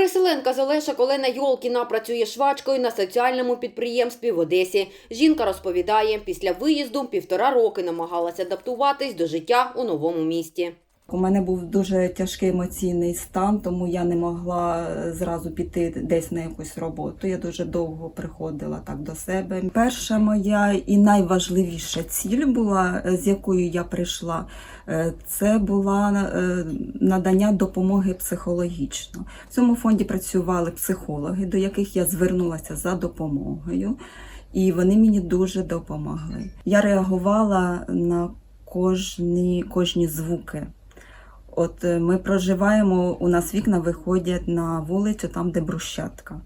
Переселенка з Олешок Олена Йолкіна працює швачкою на соціальному підприємстві в Одесі. Жінка розповідає, після виїзду півтора роки намагалася адаптуватись до життя у новому місті. У мене був дуже тяжкий емоційний стан, тому я не могла е, зразу піти десь на якусь роботу. Я дуже довго приходила так до себе. Перша моя і найважливіша ціль була, е, з якою я прийшла, е, це була надання допомоги психологічно. В цьому фонді працювали психологи, до яких я звернулася за допомогою, і вони мені дуже допомогли. Я реагувала на кожні, кожні звуки. От е, ми проживаємо, у нас вікна виходять на вулицю, там, де брусчатка.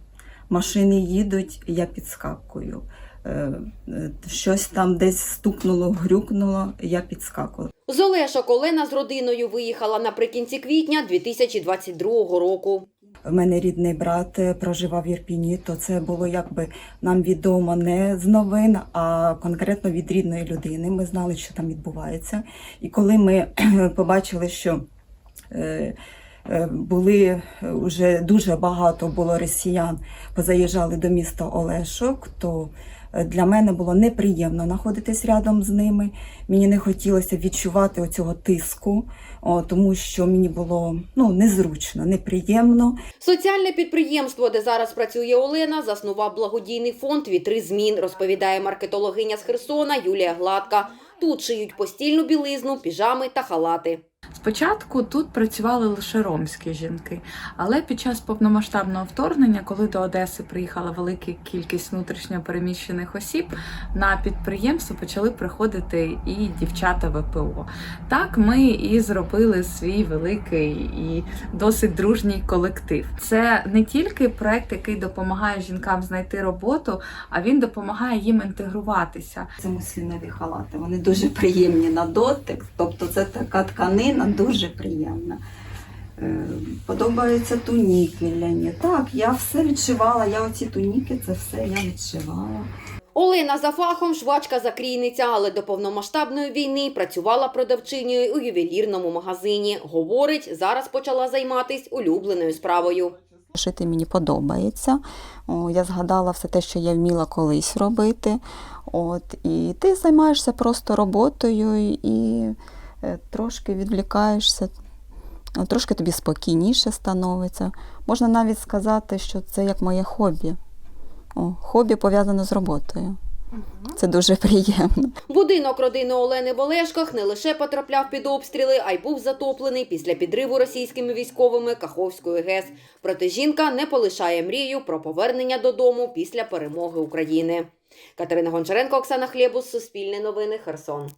Машини їдуть, я підскакую. Е, е, Щось там десь стукнуло, грюкнуло, я підскакую. З Олешок Олена з родиною виїхала наприкінці квітня 2022 року. В мене рідний брат проживав в Ірпіні, то це було якби нам відомо не з новин, а конкретно від рідної людини. Ми знали, що там відбувається. І коли ми побачили, що були вже дуже багато було росіян, позаїжджали до міста Олешок, то е, для мене було неприємно знаходитись рядом з ними. Мені не хотілося відчувати оцього тиску, тому що мені було ну, незручно, неприємно. Соціальне підприємство, де зараз працює Олена, заснував благодійний фонд «Вітри змін», розповідає маркетологиня з Херсона Юлія Гладка. Тут шиють постільну білизну, піжами та халати. Спочатку тут працювали лише ромські жінки, але під час повномасштабного вторгнення, коли до Одеси приїхала велика кількість внутрішньо переміщених осіб, на підприємство почали приходити і дівчата ВПО. Так ми і зробили свій великий і досить дружній колектив. Це не тільки проект, який допомагає жінкам знайти роботу, а він допомагає їм інтегруватися. Це муслінові халати. Вони дуже приємні на дотик. Тобто це така тканина дуже приємна. Е, Подобаються туніки ляні. Так, я все відшивала. Я оці туніки, це все я відшивала. Олена за фахом швачка-закрійниця, але до повномасштабної війни працювала продавчинею у ювелірному магазині. Говорить, зараз почала займатись улюбленою справою. Шити мені подобається. О, я згадала все те, що я вміла колись робити. От, і ти займаєшся просто роботою і трошки відвлікаєшся, трошки тобі спокійніше становиться. Можна навіть сказати, що це як моє хобі. О, хобі пов'язане з роботою. Це дуже приємно. Будинок родини Олени в Олешках не лише потрапляв під обстріли, а й був затоплений після підриву російськими військовими Каховської ГЕС. Проте жінка не полишає мрію про повернення додому після перемоги України. Катерина Гончаренко, Оксана Хлєбус, Суспільне новини, Херсон.